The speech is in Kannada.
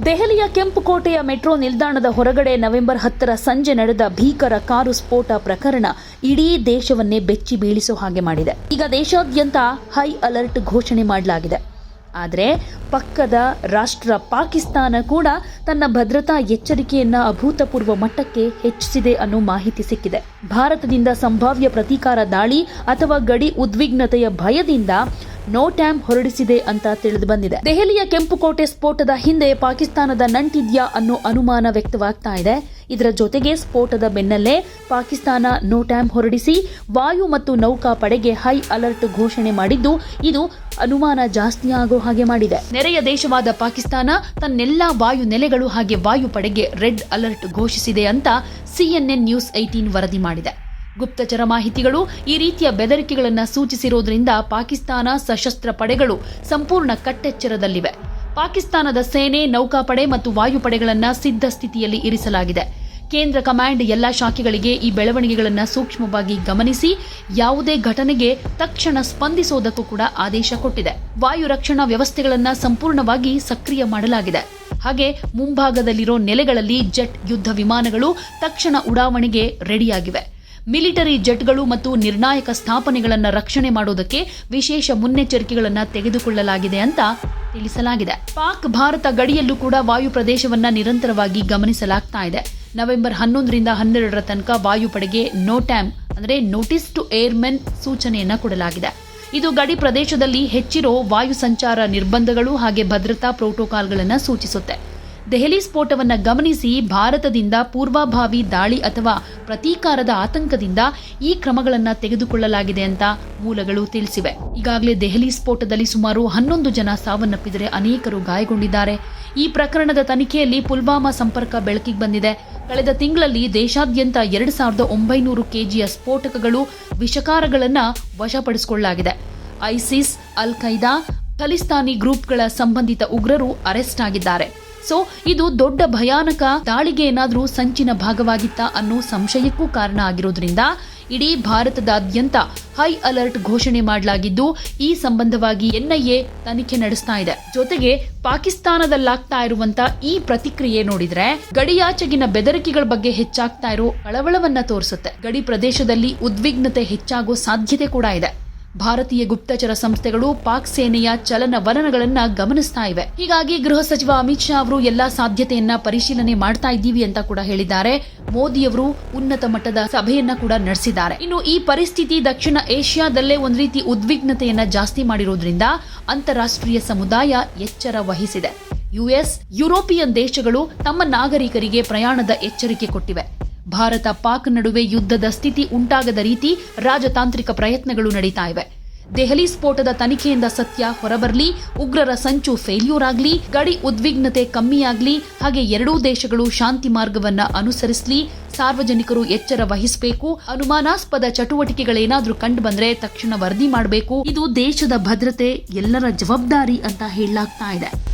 ದೆಹಲಿಯ ಕೆಂಪುಕೋಟೆಯ ಮೆಟ್ರೋ ನಿಲ್ದಾಣದ ಹೊರಗಡೆ ನವೆಂಬರ್ ಹತ್ತರ ಸಂಜೆ ನಡೆದ ಭೀಕರ ಕಾರು ಸ್ಫೋಟ ಪ್ರಕರಣ ಇಡೀ ದೇಶವನ್ನೇ ಬೆಚ್ಚಿ ಬೀಳಿಸೋ ಹಾಗೆ ಮಾಡಿದೆ. ಈಗ ದೇಶಾದ್ಯಂತ ಹೈ ಅಲರ್ಟ್ ಘೋಷಣೆ ಮಾಡಲಾಗಿದೆ. ಆದರೆ ಪಕ್ಕದ ರಾಷ್ಟ್ರ ಪಾಕಿಸ್ತಾನ ಕೂಡ ತನ್ನ ಭದ್ರತಾ ಎಚ್ಚರಿಕೆಯನ್ನು ಅಭೂತಪೂರ್ವ ಮಟ್ಟಕ್ಕೆ ಹೆಚ್ಚಿಸಿದೆ ಅನ್ನೋ ಮಾಹಿತಿ ಸಿಕ್ಕಿದೆ. ಭಾರತದಿಂದ ಸಂಭಾವ್ಯ ಪ್ರತೀಕಾರ ದಾಳಿ ಅಥವಾ ಗಡಿ ಉದ್ವಿಗ್ನತೆಯ ಭಯದಿಂದ ನೋ ಟ್ಯಾಂಪ್ ಹೊರಡಿಸಿದೆ ಅಂತ ತಿಳಿದು ಬಂದಿದೆ. ದೆಹಲಿಯ ಕೆಂಪುಕೋಟೆ ಸ್ಫೋಟದ ಹಿಂದೆ ಪಾಕಿಸ್ತಾನದ ನಂಟಿದ್ಯಾ ಅನ್ನೋ ಅನುಮಾನ ವ್ಯಕ್ತವಾಗ್ತಾ ಇದೆ. ಇದರ ಜೊತೆಗೆ ಸ್ಫೋಟದ ಬೆನ್ನಲ್ಲೇ ಪಾಕಿಸ್ತಾನ ನೋ ಟ್ಯಾಂಪ್ ಹೊರಡಿಸಿ ವಾಯು ಮತ್ತು ನೌಕಾ ಪಡೆಗೆ ಹೈ ಅಲರ್ಟ್ ಘೋಷಣೆ ಮಾಡಿದ್ದು, ಇದು ಅನುಮಾನ ಜಾಸ್ತಿ ಆಗೋ ಹಾಗೆ ಮಾಡಿದೆ. ನೆರೆಯ ದೇಶವಾದ ಪಾಕಿಸ್ತಾನ ತನ್ನೆಲ್ಲಾ ವಾಯು ನೆಲೆಗಳು ಹಾಗೆ ವಾಯುಪಡೆಗೆ ರೆಡ್ ಅಲರ್ಟ್ ಘೋಷಿಸಿದೆ ಅಂತ ಸಿಎನ್ಎನ್ ನ್ಯೂಸ್ ಏಟೀನ್ ವರದಿ ಮಾಡಿದೆ. ಗುಪ್ತಚರ ಮಾಹಿತಿಗಳು ಈ ರೀತಿಯ ಬೆದರಿಕೆಗಳನ್ನು ಸೂಚಿಸಿರುವುದರಿಂದ ಪಾಕಿಸ್ತಾನ ಸಶಸ್ತ್ರ ಪಡೆಗಳು ಸಂಪೂರ್ಣ ಕಟ್ಟೆಚ್ಚರದಲ್ಲಿವೆ. ಪಾಕಿಸ್ತಾನದ ಸೇನೆ, ನೌಕಾಪಡೆ ಮತ್ತು ವಾಯುಪಡೆಗಳನ್ನು ಸಿದ್ಧ ಸ್ಥಿತಿಯಲ್ಲಿ ಇರಿಸಲಾಗಿದೆ. ಕೇಂದ್ರ ಕಮಾಂಡ್ ಎಲ್ಲಾ ಶಾಖೆಗಳಿಗೆ ಈ ಬೆಳವಣಿಗೆಗಳನ್ನು ಸೂಕ್ಷ್ಮವಾಗಿ ಗಮನಿಸಿ, ಯಾವುದೇ ಘಟನೆಗೆ ತಕ್ಷಣ ಸ್ಪಂದಿಸುವುದಕ್ಕೂ ಕೂಡ ಆದೇಶ ಕೊಟ್ಟಿದೆ. ವಾಯು ರಕ್ಷಣಾ ವ್ಯವಸ್ಥೆಗಳನ್ನು ಸಂಪೂರ್ಣವಾಗಿ ಸಕ್ರಿಯ ಮಾಡಲಾಗಿದೆ. ಹಾಗೆ ಮುಂಭಾಗದಲ್ಲಿರೋ ನೆಲೆಗಳಲ್ಲಿ ಜೆಟ್ ಯುದ್ಧ ವಿಮಾನಗಳು ತಕ್ಷಣ ಉಡಾವಣೆಗೆ ರೆಡಿಯಾಗಿವೆ. ಮಿಲಿಟರಿ ಜೆಟ್ಗಳು ಮತ್ತು ನಿರ್ಣಾಯಕ ಸ್ಥಾಪನೆಗಳನ್ನು ರಕ್ಷಣೆ ಮಾಡೋದಕ್ಕೆ ವಿಶೇಷ ಮುನ್ನೆಚ್ಚರಿಕೆಗಳನ್ನು ತೆಗೆದುಕೊಳ್ಳಲಾಗಿದೆ ಅಂತ ತಿಳಿಸಲಾಗಿದೆ. ಪಾಕ್ ಭಾರತ ಗಡಿಯಲ್ಲೂ ಕೂಡ ವಾಯು ಪ್ರದೇಶವನ್ನ ನಿರಂತರವಾಗಿ ಗಮನಿಸಲಾಗ್ತಾ ಇದೆ. ನವೆಂಬರ್ ಹನ್ನೊಂದರಿಂದ ಹನ್ನೆರಡರ ತನಕ ವಾಯುಪಡೆಗೆ ನೋ ಟ್ಯಾಮ್ ಅಂದರೆ ನೋಟಿಸ್ ಟು ಏರ್ಮೆನ್ ಸೂಚನೆಯನ್ನು ಕೊಡಲಾಗಿದೆ. ಇದು ಗಡಿ ಪ್ರದೇಶದಲ್ಲಿ ಹೆಚ್ಚಿರೋ ವಾಯು ಸಂಚಾರ ನಿರ್ಬಂಧಗಳು ಹಾಗೆ ಭದ್ರತಾ ಪ್ರೋಟೋಕಾಲ್ಗಳನ್ನು ಸೂಚಿಸುತ್ತೆ. ದೆಹಲಿ ಸ್ಫೋಟವನ್ನು ಗಮನಿಸಿ ಭಾರತದಿಂದ ಪೂರ್ವಭಾವಿ ದಾಳಿ ಅಥವಾ ಪ್ರತೀಕಾರದ ಆತಂಕದಿಂದ ಈ ಕ್ರಮಗಳನ್ನು ತೆಗೆದುಕೊಳ್ಳಲಾಗಿದೆ ಅಂತ ಮೂಲಗಳು ತಿಳಿಸಿವೆ. ಈಗಾಗಲೇ ದೆಹಲಿ ಸ್ಫೋಟದಲ್ಲಿ ಸುಮಾರು ಹನ್ನೊಂದು ಜನ ಸಾವನ್ನಪ್ಪಿದರೆ ಅನೇಕರು ಗಾಯಗೊಂಡಿದ್ದಾರೆ. ಈ ಪ್ರಕರಣದ ತನಿಖೆಯಲ್ಲಿ ಪುಲ್ವಾಮಾ ಸಂಪರ್ಕ ಬೆಳಕಿಗೆ ಬಂದಿದೆ. ಕಳೆದ ತಿಂಗಳಲ್ಲಿ ದೇಶಾದ್ಯಂತ ಎರಡು ಸಾವಿರದ ಒಂಬೈನೂರು ಕೆಜಿಯ ಸ್ಫೋಟಕಗಳು ವಿಷಕಾರಗಳನ್ನು ವಶಪಡಿಸಿಕೊಳ್ಳಲಾಗಿದೆ. ಐಸಿಸ್ ಅಲ್ ಖೈದಾ ಖಲಿಸ್ತಾನಿ ಗ್ರೂಪ್ಗಳ ಸಂಬಂಧಿತ ಉಗ್ರರು ಅರೆಸ್ಟ್ ಆಗಿದ್ದಾರೆ. ಸೊ, ಇದು ದೊಡ್ಡ ಭಯಾನಕ ದಾಳಿಗೆ ಏನಾದರೂ ಸಂಚಿನ ಭಾಗವಾಗಿತ್ತ ಅನ್ನೋ ಸಂಶಯಕ್ಕೂ ಕಾರಣ ಆಗಿರೋದ್ರಿಂದ ಇಡೀ ಭಾರತದಾದ್ಯಂತ ಹೈ ಅಲರ್ಟ್ ಘೋಷಣೆ ಮಾಡಲಾಗಿದ್ದು ಈ ಸಂಬಂಧವಾಗಿ ಎನ್ಐಎ ತನಿಖೆ ನಡೆಸ್ತಾ ಇದೆ. ಜೊತೆಗೆ ಪಾಕಿಸ್ತಾನದಲ್ಲಾಗ್ತಾ ಇರುವಂತ ಈ ಪ್ರತಿಕ್ರಿಯೆ ನೋಡಿದ್ರೆ ಗಡಿಯಾಚೆಗಿನ ಬೆದರಿಕೆಗಳ ಬಗ್ಗೆ ಹೆಚ್ಚಾಗ್ತಾ ಇರೋ ಕಳವಳವನ್ನ ತೋರಿಸುತ್ತೆ. ಗಡಿ ಪ್ರದೇಶದಲ್ಲಿ ಉದ್ವಿಗ್ನತೆ ಹೆಚ್ಚಾಗೋ ಸಾಧ್ಯತೆ ಕೂಡ ಇದೆ. ಭಾರತೀಯ ಗುಪ್ತಚರ ಸಂಸ್ಥೆಗಳು ಪಾಕ್ ಸೇನೆಯ ಚಲನವಲನಗಳನ್ನ ಗಮನಿಸ್ತಾ ಇವೆ. ಹೀಗಾಗಿ ಗೃಹ ಸಚಿವ ಅಮಿತ್ ಶಾ ಅವರು ಎಲ್ಲಾ ಸಾಧ್ಯತೆಯನ್ನ ಪರಿಶೀಲನೆ ಮಾಡ್ತಾ ಇದ್ದೀವಿ ಅಂತ ಕೂಡ ಹೇಳಿದ್ದಾರೆ. ಮೋದಿಯವರು ಉನ್ನತ ಮಟ್ಟದ ಸಭೆಯನ್ನ ಕೂಡ ನಡೆಸಿದ್ದಾರೆ. ಇನ್ನು ಈ ಪರಿಸ್ಥಿತಿ ದಕ್ಷಿಣ ಏಷ್ಯಾದಲ್ಲೇ ಒಂದು ರೀತಿ ಉದ್ವಿಗ್ನತೆಯನ್ನ ಜಾಸ್ತಿ ಮಾಡಿರೋದ್ರಿಂದ ಅಂತಾರಾಷ್ಟ್ರೀಯ ಸಮುದಾಯ ಎಚ್ಚರ ವಹಿಸಿದೆ. ಯುಎಸ್, ಯುರೋಪಿಯನ್ ದೇಶಗಳು ತಮ್ಮ ನಾಗರಿಕರಿಗೆ ಪ್ರಯಾಣದ ಎಚ್ಚರಿಕೆ ಕೊಟ್ಟಿವೆ. ಭಾರತ ಪಾಕ್ ನಡುವೆ ಯುದ್ಧದ ಸ್ಥಿತಿ ಉಂಟಾಗದ ರೀತಿ ರಾಜತಾಂತ್ರಿಕ ಪ್ರಯತ್ನಗಳು ನಡೀತಾ ಇವೆ. ದೆಹಲಿ ಸ್ಫೋಟದ ತನಿಖೆಯಿಂದ ಸತ್ಯ ಹೊರಬರಲಿ, ಉಗ್ರರ ಸಂಚು ಫೇಲ್ಯೂರ್ ಆಗಲಿ, ಗಡಿ ಉದ್ವಿಗ್ನತೆ ಕಮ್ಮಿಯಾಗಲಿ, ಹಾಗೆ ಎರಡೂ ದೇಶಗಳು ಶಾಂತಿ ಮಾರ್ಗವನ್ನ ಅನುಸರಿಸಲಿ, ಸಾರ್ವಜನಿಕರು ಎಚ್ಚರ ವಹಿಸಬೇಕು, ಅನುಮಾನಾಸ್ಪದ ಚಟುವಟಿಕೆಗಳೇನಾದರೂ ಕಂಡು ಬಂದರೆ ತಕ್ಷಣ ವರದಿ ಮಾಡಬೇಕು. ಇದು ದೇಶದ ಭದ್ರತೆ, ಎಲ್ಲರ ಜವಾಬ್ದಾರಿ ಅಂತ ಹೇಳಲಾಗ್ತಾ ಇದೆ.